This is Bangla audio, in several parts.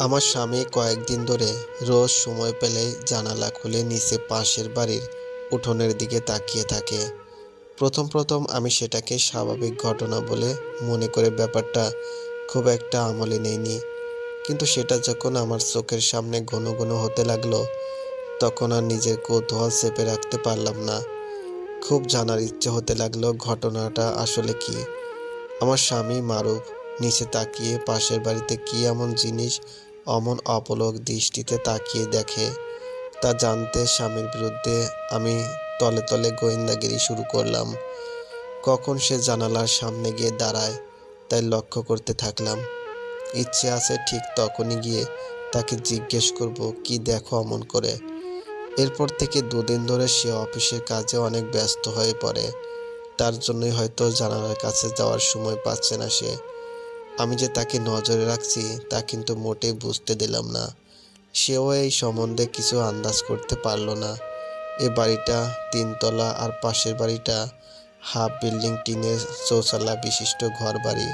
আমার স্বামী কয়েকদিন ধরে রোজ সময় পেলে জানালা খুলে নিচে পাশের বাড়ির উঠোনের দিকে তাকিয়ে থাকে। প্রথম প্রথম আমি সেটাকে স্বাভাবিক ঘটনা বলে মনে করে ব্যাপারটা খুব একটা আমলে নেইনি। কিন্তু সেটা যখন আমার চোখের সামনে ঘন ঘন হতে লাগল, তখন আর নিজের কৌতূহল চেপে রাখতে পারলাম না। খুব জানার ইচ্ছে হতে লাগল ঘটনাটা আসলে কি। আমার স্বামী মারুফ নিচে তাকিয়ে পাশের বাড়িতে কি এমন জিনিস অমন অপলক দৃষ্টিতে তাকিয়ে দেখে। তা জানতে স্বামীর বিরুদ্ধে আমি তলে তলে গোয়েন্দাগিরি শুরু করলাম। কখন সে জানালার সামনে গিয়ে দাঁড়ায়, তাই লক্ষ্য করতে থাকলাম। ইচ্ছে আছে ঠিক তখনই গিয়ে তাকে জিজ্ঞেস করব, কি দেখো অমন করে? এরপর থেকে দুদিন ধরে সে অফিসের কাজে অনেক ব্যস্ত হয়ে পড়ে। তার জন্যই হয়তো জানালার কাছে যাওয়ার সময় পাচ্ছে না সে। আমি যে তাকে নজরে রাখছি, তা কিন্তু মোটেই বুঝতে দিলাম না। সেও এই সম্বন্ধে কিছু আন্দাজ করতে পারল না। এ বাড়িটা, তিনতলা আর পাশের বাড়িটা, হাফ বিল্ডিং টিনের চৌচালা বিশিষ্ট ঘর বাড়ি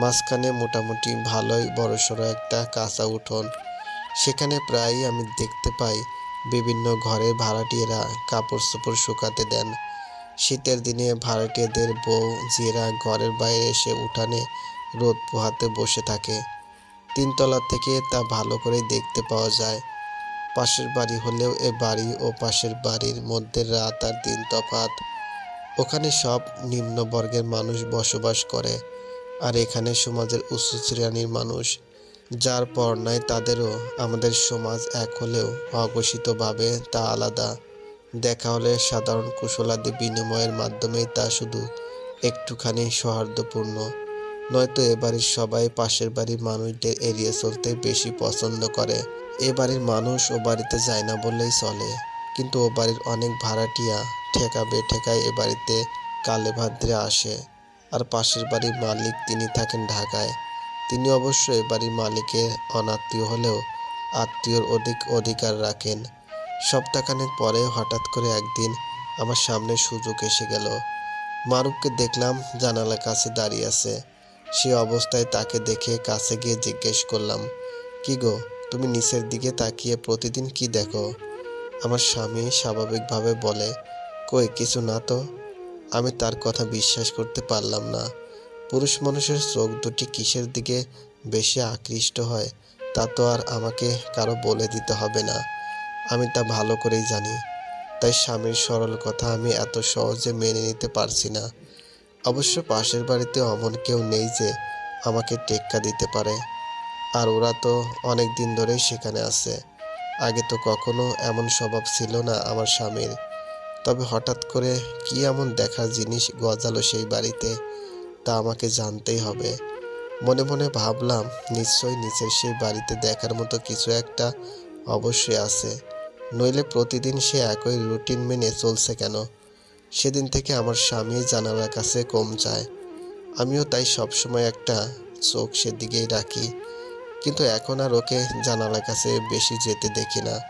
মাঝখানে মোটামুটি ভালোই বড়সড় একটা কাঁচা উঠোন। সেখানে প্রায়ই আমি দেখতে পাই বিভিন্ন ঘরে ভাড়াটিয়েরা কাপড় চোপড় শুকাতে দেন। শীতের দিনে ভাড়াটিয়াদের বউ, জিরা ঘরের বাইরে এসে উঠানে রোদ পোহাতে বসে থাকে। তিনতলা থেকে তা ভালো করে দেখতে পাওয়া যায়। পাশের বাড়ি হলেও এ বাড়ি ও পাশের বাড়ির মধ্যে রাত আর দিন তফাত ওখানে সব নিম্নবর্গের মানুষ বসবাস করে আর এখানে সমাজের উচ্চ শ্রেণির মানুষ। যার পর নাই তাদেরও, আমাদের সমাজ এক হলেও অঘোষিতভাবে তা আলাদা। দেখা হলে সাধারণ কুশলাদি বিনিময়ের মাধ্যমেই তা শুধু একটুখানি সৌহার্দ্যপূর্ণ। নয়তো এ বাড়ির সবাই পাশের বাড়ির মানুষদের এড়িয়ে চলতে বেশি পছন্দ করে। এ বাড়ির মানুষ ও বাড়িতে যায় না বললেই চলে। কিন্তু ও বাড়ির অনেক ভাড়াটিয়া ঠেকা বেঠেকায় এ বাড়িতে কালে ভাদ্রে আসে। আর পাশের বাড়ির মালিক তিনি থাকেন ঢাকায়। তিনি অবশ্য এ বাড়ির মালিকের অনাত্মীয় হলেও আত্মীয়র অধিক অধিকার রাখেন। সপ্তাহখানেক পরে হঠাৎ করে একদিন আমার সামনে সুযোগ এসে গেল। মারুফকে দেখলাম জানালার কাছে দাঁড়িয়ে আছে। সে অবস্থায় তাকে দেখে কাছে গিয়ে জিজ্ঞেস করলাম, কি গো, তুমি নিচের দিকে তাকিয়ে প্রতিদিন কি দেখো? আমার স্বামী স্বাভাবিকভাবে বলে, কই, কিছু না তো। আমি তার কথা বিশ্বাস করতে পারলাম না। পুরুষ মানুষের চোখ দুটি কিসের দিকে বেশি আকৃষ্ট হয়, তা তো আর আমাকে কারও বলে দিতে হবে না। আমি তা ভালো করেই জানি। তাই স্বামীর সরল কথা আমি এত সহজে মেনে নিতে পারছি না। অবশ্য পাশের বাড়িতে অমন কেউ নেই যে আমাকে টেক্কা দিতে পারে। আর ওরা তো অনেক দিন ধরেই সেখানে আছে। আগে তো কখনো এমন স্বভাব ছিল না আমার স্বামীর। তবে হঠাৎ করে কি এমন দেখার জিনিস গজালো সেই বাড়িতে, তা আমাকে জানতেই হবে। মনে মনে ভাবলাম, নিশ্চয়ই নিচের সেই বাড়িতে দেখার মতো কিছু একটা অবশ্যই আছে। নইলে প্রতিদিন সে একই রুটিন মেনে চলছে কেন? সেদিন থেকে আমার স্বামী জানালার কাছে কম যায়। আমিও তাই সবসময় একটা চোখ সেদিকেই রাখি। কিন্তু এখন আর ওকে জানালার কাছে বেশি যেতে দেখি না।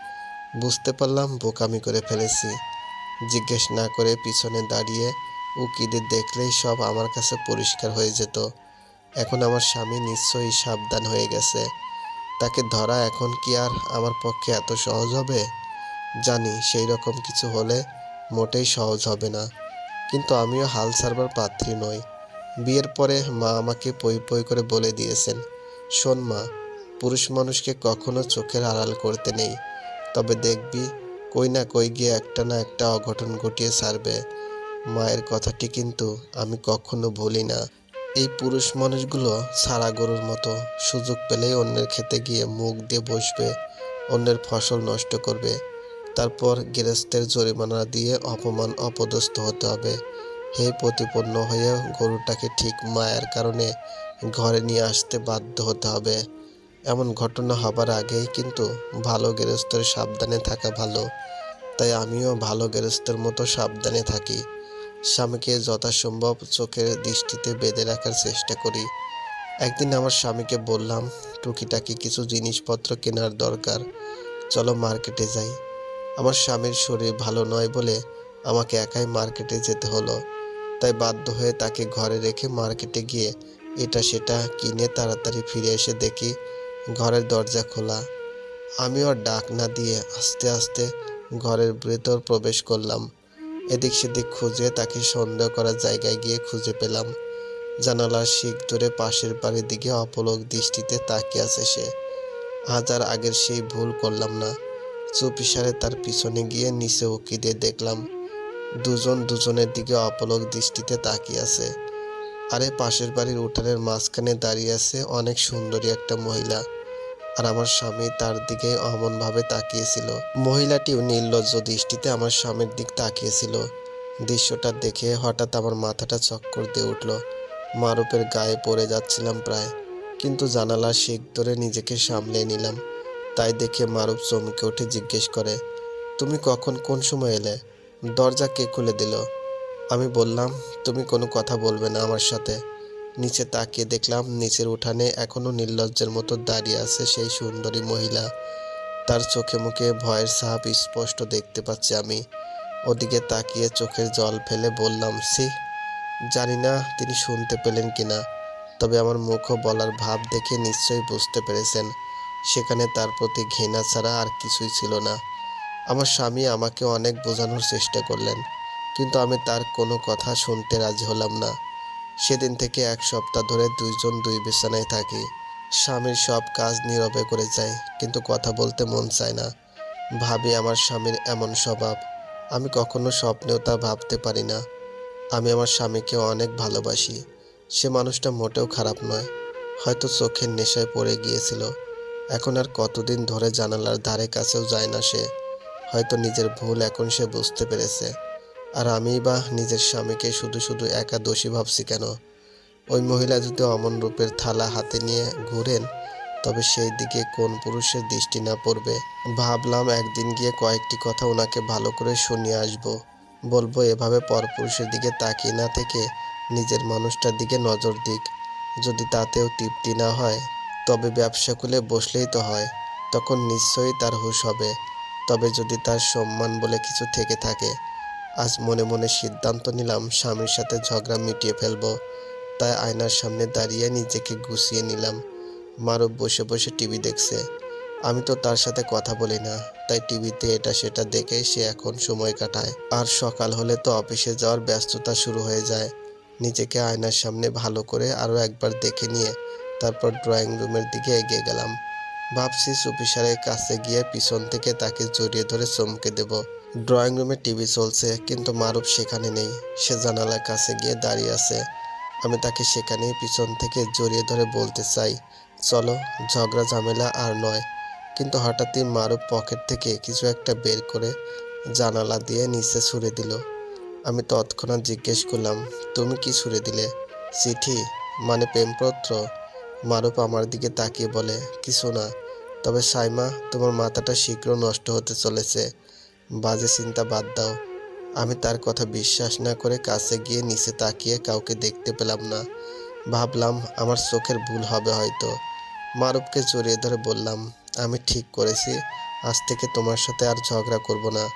বুঝতে পারলাম বোকামি করে ফেলেছি। জিজ্ঞেস না করে পিছনে দাঁড়িয়ে উকিদের দেখলেই সব আমার কাছে পরিষ্কার হয়ে যেত। এখন আমার স্বামী নিশ্চয়ই সাবধান হয়ে গেছে। তাকে ধরা এখন কি আর আমার পক্ষে এত সহজ হবে? জানি সেই রকম কিছু হলে মোটেই সহজ হবে না। কিন্তু আমিও হাল ছাড়বার পাত্রী নই। বিয়ের পরে মা আমাকে পই পই করে বলে দিয়েছেন, শোন মা, পুরুষ মানুষকে কখনো চোখের আড়াল করতে নেই। তবে দেখবি, কই না কই গিয়ে একটা না একটা অঘটন ঘটিয়ে ছাড়বে। মায়ের কথাটি কিন্তু আমি কখনো ভুলি না। এই পুরুষ মানুষগুলো সারা গরুর মতো সুযোগ পেলেই অন্যের খেতে গিয়ে মুখ দিয়ে বসবে, অন্যের ফসল নষ্ট করবে। তারপর গৃহস্থের জরিমানা দিয়ে অপমান অপদস্থ হতে হবে। হে প্রতিপন্ন হয়ে গরুটাকে ঠিক মায়ের কারণে ঘরে নিয়ে আসতে বাধ্য হতে হবে। এমন ঘটনা হবার আগেই কিন্তু ভালো গৃহস্থের সাবধানে থাকা ভালো। তাই আমিও ভালো গৃহস্থের মতো সাবধানে থাকি। স্বামীকে যথাসম্ভব চোখের দৃষ্টিতে বেঁধে রাখার চেষ্টা করি। একদিন আমার স্বামীকে বললাম, টুকিটাকি কিছু জিনিসপত্র কেনার দরকার। চলো মার্কেটে যাই। আমার স্বামীর শরীর ভালো নয় বলে আমাকে একাই মার্কেটে যেতে হলো। তাই বাধ্য হয়ে তাকে ঘরে রেখে মার্কেটে গিয়ে এটা সেটা কিনে তাড়াতাড়ি ফিরে এসে দেখি ঘরের দরজা খোলা। আমি আমিও ডাক না দিয়ে আস্তে আস্তে ঘরের ভেতর প্রবেশ করলাম। এদিক সেদিক খুঁজে তাকে সন্দেহ করার জায়গায় গিয়ে খুঁজে পেলাম। জানালার শিক ধরে পাশের বাড়ির দিকে অপলক দৃষ্টিতে তাকিয়ে আছে সে। হাজার আগের সেই ভুল করলাম না। চুপ ইশারে তার পিছনে গিয়ে নিচে উকি দিয়ে দেখলাম, দুজন দুজনের দিকে অপলক দৃষ্টিতে তাকিয়ে আছে। আরে, পাশের বাড়ির উঠানের মাঝখানে দাঁড়িয়ে আছে অনেক সুন্দরী একটা মহিলা। আর আমার স্বামী তার দিকে অমনভাবে তাকিয়েছিল। মহিলাটিও নির্লজ্জ দৃষ্টিতে আমার স্বামীর দিক তাকিয়েছিল। দৃশ্যটা দেখে হঠাৎ আমার মাথাটা চক্কর দিয়ে উঠল। মারুপের গায়ে পড়ে যাচ্ছিলাম প্রায়, কিন্তু জানালার শিক ধরে নিজেকে সামলে নিলাম। তাই দেখে মারুপ চমকে উঠে জিজ্ঞেস করে, তুমি কখন কোন সময় এলে? দরজা কে খুলে দিল? আমি বললাম, তুমি কোনো কথা বলবে না আমার সাথে। নিচে তাকিয়ে দেখলাম, নিচের উঠানে এখনও নির্লজ্জের মতো দাঁড়িয়ে আছে সেই সুন্দরী মহিলা। তার চোখে মুখে ভয়ের সাপ স্পষ্ট দেখতে পাচ্ছি আমি। ওদিকে তাকিয়ে চোখের জল ফেলে বললাম সি জানি না তিনি শুনতে পেলেন কিনা, তবে আমার মুখও বলার ভাব দেখে নিশ্চয়ই বুঝতে পেরেছেন। সেখানে তার প্রতি ঘৃণা ছাড়া আর কিছুই ছিল না। আমার স্বামী আমাকে অনেক বোঝানোর চেষ্টা করলেন, কিন্তু আমি তার কোনো কথা শুনতে রাজি হলাম না। সেদিন থেকে এক সপ্তাহ ধরে দুইজন দুই বিছানায় থাকি। স্বামীর সব কাজ নীরবে করে যায়, কিন্তু কথা বলতে মন চায় না। ভাবি আমার স্বামীর এমন স্বভাব, আমি কখনো স্বপ্নেও তা ভাবতে পারি না। আমি আমার স্বামীকে অনেক ভালোবাসি, সে মানুষটা মোটেও খারাপ নয়, হয়তো চোখের নেশায় পড়ে গিয়েছিল। এখন আর কতদিন ধরে জানালার ধারে কাছেও যায় না সে। হয়তো নিজের ভুল এখন সে বুঝতে পেরেছে। আর আমি বা নিজের স্বামীকে শুধু শুধু একা দোষী ভাবছি কেন? ওই মহিলা যদি অমন রূপের থালা হাতে নিয়ে ঘুরেন, তবে সেই দিকে কোন পুরুষের দৃষ্টি না পড়বে? ভাবলাম একদিন গিয়ে কয়েকটি কথা ওনাকে ভালো করে শুনিয়ে আসব। বলব, এভাবে পরপুরুষের দিকে তাকিয়ে না থেকে নিজের মানুষটার দিকে নজর দিক। যদি তাতেও তৃপ্তি না হয় তবে ব্যবসা খুলে বসলেই তো হয়, তখন নিশ্চয়ই তার হুশ হবে। তবে যদি তার সম্মান বলে কিছু থেকে থাকে, আজ মনে মনে সিদ্ধান্ত নিলাম স্বামীর সাথে ঝগড়া মিটিয়ে ফেলব। তাই আয়নার সামনে দাঁড়িয়ে নিজেকে গুছিয়ে নিলাম। মারুফ বসে বসে টিভি দেখছে। আমি তো তার সাথে কথা বলি না, তাই টিভিতে এটা সেটা দেখে সে এখন সময় কাটায়। আর সকাল হলে তো অফিসে যাওয়ার ব্যস্ততা শুরু হয়ে যায়। নিজেকে আয়নার সামনে ভালো করে আরও একবার দেখে নিয়ে তারপর ড্রয়িং রুমের দিকে এগিয়ে গেলাম। ভাবছি সুপিসারের কাছে গিয়ে পিছন থেকে তাকে জড়িয়ে ধরে চমকে দেব। ড্রয়িং রুমে টিভি চলছে, কিন্তু মারুফ সেখানে নেই। সে জানালার কাছে গিয়ে দাঁড়িয়ে আছে। আমি তাকে সেখানেই পিছন থেকে জড়িয়ে ধরে বলতে চাই, চলো, ঝগড়া, ঝামেলা আর নয়। কিন্তু হঠাৎই মারুফ পকেট থেকে কিছু একটা বের করে জানালা দিয়ে নিচে ছুঁড়ে দিল। আমি তৎক্ষণাৎ জিজ্ঞেস করলাম, তুমি কি ছুঁড়ে দিলে? চিঠি মানে প্রেমপত্র? মারুফ আমার দিকে তাকিয়ে বলে, কিছু না। তবে সাইমা, তোমার মাথাটা শীঘ্র নষ্ট হতে চলেছে। বাজে চিন্তা বাদ দাও। আমি তার কথা বিশ্বাস না করে কাছে গিয়ে নিচে তাকিয়ে কাউকে দেখতে পেলাম না। ভাবলাম আমার চোখের ভুল হবে হয়তো। মারুফকে জড়িয়ে ধরে বললাম, আমি ঠিক করেছি। আজ থেকে তোমার সাথে আর ঝগড়া করব না।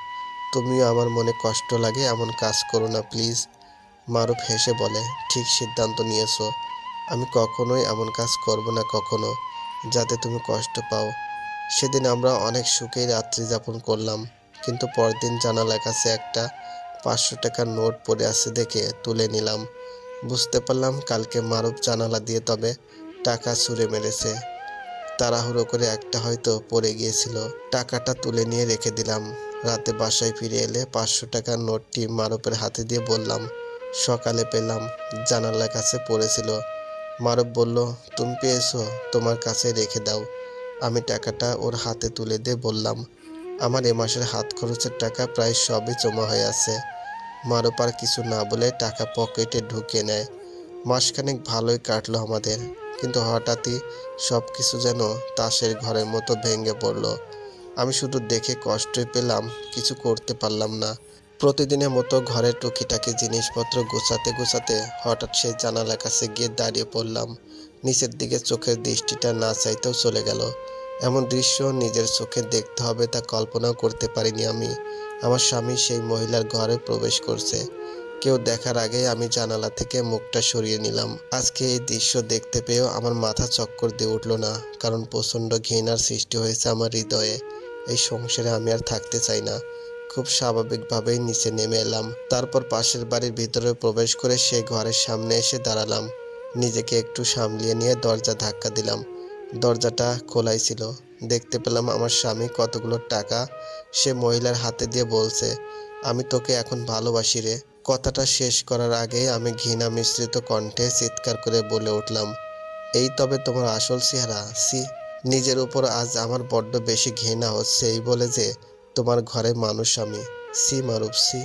তুমিও আমার মনে কষ্ট লাগে এমন কাজ করো না, প্লিজ। মারুফ হেসে বলে, ঠিক সিদ্ধান্ত নিয়েছো। আমি কখনোই এমন কাজ করব না কখনো যাতে তুমি কষ্ট পাও। সেদিন আমরা অনেক সুখেই রাত্রি যাপন করলাম, কিন্তু পরদিন জানালার কাছে একটা পাঁচশো টাকার নোট পড়ে আছে দেখে তুলে নিলাম। বুঝতে পারলাম কালকে মারুফ জানালা দিয়ে তবে টাকা ছুঁড়ে মেরেছে। তাড়াহুড়ো করে একটা হয়তো পড়ে গিয়েছিল। টাকাটা তুলে নিয়ে রেখে দিলাম। রাতে বাসায় ফিরে এলে পাঁচশো টাকার নোটটি মারুফের হাতে দিয়ে বললাম, সকালে পেলাম, জানালার কাছে পড়েছিল। মারুফ বলল, তুমি পেয়েছ, তোমার কাছে রেখে দাও। আমি টাকাটা ওর হাতে তুলে দিয়ে বললাম, আমার এ মাসের হাত খরচের টাকা প্রায় সবই জমা হয়ে আছে। মারুফ আর কিছু না বলে টাকা পকেটে ঢুকিয়ে নেয়। মাসখানেক ভালোই কাটলো আমাদের, কিন্তু হঠাৎই সব কিছু যেন তাসের ঘরের মতো ভেঙে পড়ল। আমি শুধু দেখে কষ্টই পেলাম, কিছু করতে পারলাম না। প্রতিদিনের মতো ঘরের টুকিটাকি জিনিসপত্র গোছাতে গোছাতে হঠাৎ সেই জানালার কাছে গিয়ে দাঁড়িয়ে পড়লাম। নিচের দিকে চোখের দৃষ্টিটা না চাইতেও চলে গেল। এমন দৃশ্য নিজের চোখে দেখতে হবে তা কল্পনাও করতে পারিনি আমি। আমার স্বামী সেই মহিলার ঘরে প্রবেশ করছে। কেউ দেখার আগে আমি জানালা থেকে মুখটা সরিয়ে নিলাম। আজকে এই দৃশ্য দেখতে পেয়েও আমার মাথা চক্কর দিয়ে উঠল না, কারণ প্রচণ্ড ঘৃণার সৃষ্টি হয়েছে আমার হৃদয়ে। এই সংসারে আমি আর থাকতে চাই না। খুব স্বাভাবিকভাবেই নিচে নেমে এলাম। তারপর পাশের বাড়ির ভিতরে প্রবেশ করে সেই ঘরের সামনে এসে দাঁড়ালাম। নিজেকে একটু সামলিয়ে নিয়ে দরজা ধাক্কা দিলাম। দরজাটা খোলাই ছিল। দেখতে পেলাম আমার স্বামী কতগুলো টাকা সে মহিলার হাতে দিয়ে বলছে, আমি তোকে এখন ভালোবাসি রে। কথাটা শেষ করার আগে আমি ঘৃণা মিশ্রিত কণ্ঠে চিৎকার করে বলে উঠলাম, এই তবে তোমার আসল চেহারা সি নিজের উপর আজ আমার বড্ড বেশি ঘৃণা হচ্ছে এই বলে যে তোমার ঘরে মানুষ আমি সি মারুফ সি।